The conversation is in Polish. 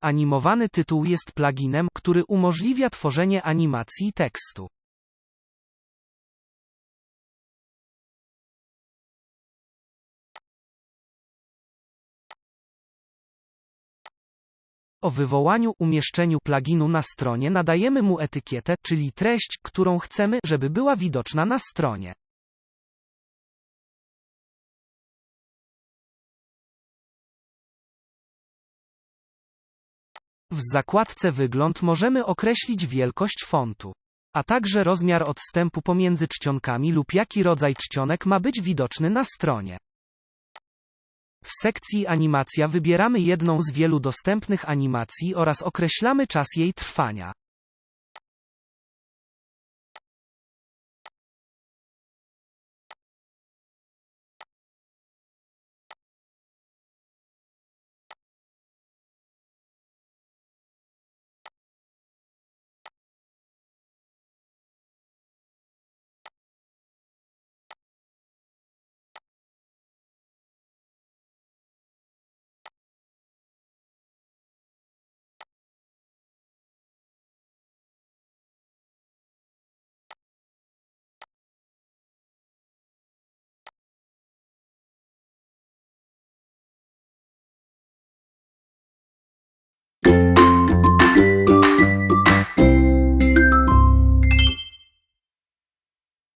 Animowany tytuł jest pluginem, który umożliwia tworzenie animacji tekstu. O wywołaniu umieszczeniu pluginu na stronie nadajemy mu etykietę, czyli treść, którą chcemy, żeby była widoczna na stronie. W zakładce Wygląd możemy określić wielkość fontu, a także rozmiar odstępu pomiędzy czcionkami lub jaki rodzaj czcionek ma być widoczny na stronie. W sekcji Animacja wybieramy jedną z wielu dostępnych animacji oraz określamy czas jej trwania.